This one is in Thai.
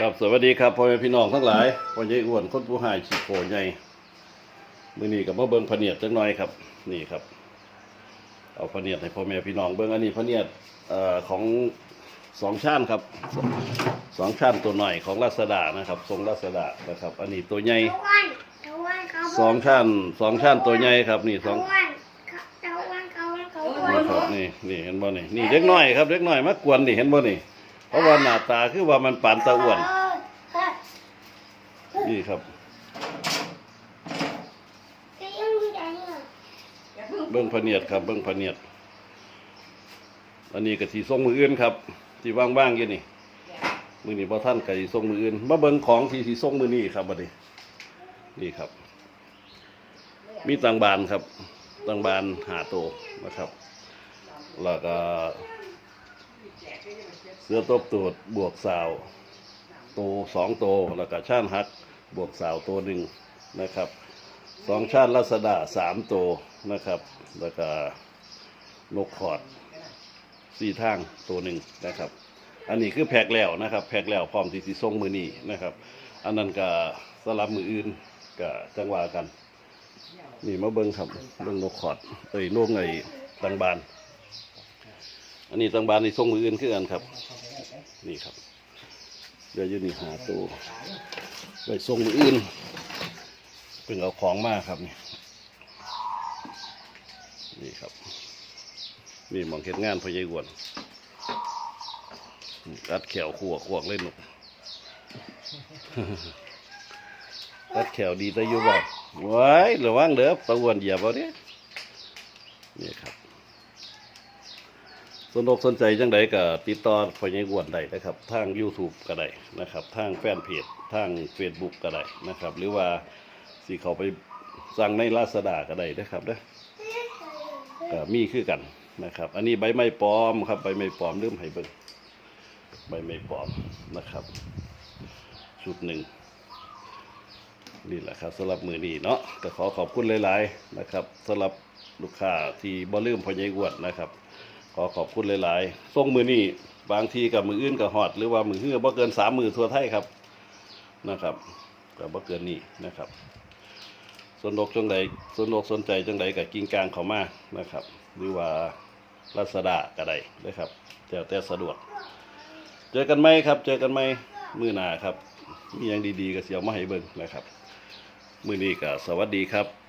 ครับสวัสดีครับพ่อแม่พี่น้องทั้งหลายพ่อใหญ่อ้วนคนผู้หายขี้โคใหญ่มื้อนี้กับมาเบิ่งพะเนียดจักหน่อยครับ นี่ครับ เอาพะเนียดให้พ่อแม่พี่น้องเบิ่งอันนี้พะเนียดเอ่อของสองชาติครับสสองชาติตัวหน่อยของราษฎานะครับ ทรงราษฎานะครับ อันนี้ตัวใหญ่ตะวันตะวันเขาสองชาติสองชาติตัวใหญ่ครับ นี่สองตะวันตะวันเขาเขาบนี่ครับนี่นี่เห็นบ่นี่นี่เด็กน้อยครับเด็กน้อยมากวนนี่เห็นบ่นี่ เพราะว่าหน้าตาคือว่ามันปานตะอ้วน นี่ครับเบิ้งพเนียดครับเบิ้งพเนียดอันนี้ก็สีส่งมืออื่นครับที่ว่างๆอยู่นี่มือนี้บ่ท่านก็สิส่งมืออื่นมาเบิ้งของที่สีส่งมือนี้ครับบัดนี้นี่ครับ มีตังบานครับตังบานหาโตนะครับ แล้วก็ สื้อตบตูดบวกสาวโตสองโตแล้วก็ชาติฮัก บวกสาวตัวหนึ่งนะครับสองชาติลัษดาสามโตนะครับ แล้วก็นกขอดสี่ทางตัวหนึ่งนะครับ อันนี้คือแพ็กแล้วนะครับ แพ็กแล้วพร้อมที่สิส่งมือนี้นะครับ อันนั้นก็สลับมืออื่นก็จังหวะกัน นี่มาเบิ้งครับเบิ้งนกขอดเอ้ยนกไงตังบาน อันนี้ตังบานในส่งมืออื่นคือกันครับ นี่ครับเดี๋ยวยืนนี่หาตัวไปส่งออื่นเพิ่งเอาของมาครับนี่นี่ครับนี่มองเห็ดงานพยายวนรัดแขวขัวขวกเล่นหนุกรัดแขวดีแต่อยู่บ่ไว้ายระวังเด้อตะอ้วนเหยียบเอาเด้นี่ครับ สนอกสนใจจังใดก็ติดต่อพยายวนได้นะครับ ทาง YouTube ก็ได้นะครับ ทางแฟนเพจทาง Facebook ก็ได้นะครับ หรือว่าสิเขาไปสั่งในลาซาด้าก็ได้นะครับเด้อก็มีคือกันนะครับ อันนี้ใบไม้ปลอมครับ ใบไม้ปลอมลืมให้เบิ่งใบไม้ปลอมนะครับชุดหนึ่งนี่แหละครับสำหรับมือนี้เนาะก็ขอขอบคุณหลาย ๆ นะครับสำหรับลูกค้าที่บ่ลืมพอใหญอ้วนนะครับ ขอขอบคุณหลายๆส่งมือนี้บางทีกับมืออื่นกับฮอด หรือว่ามือเฮือบ่เกินสามมือทั่วไทยครับนะครับก็บ่เกินนี้นะครับสนอกจังใดสนอกสนใจจังใดกับกิ้งกลางเขามานะครับ หรือว่ารัศดาก็ได้นะครับแต่แต่สะดวก เจอกันไหมครับ เจอกันไหมมือหนาครับ มีอย่างดีๆก็เสียวมาให้เบิ่งนะครับ มือนี้ก็สวัสดีครับ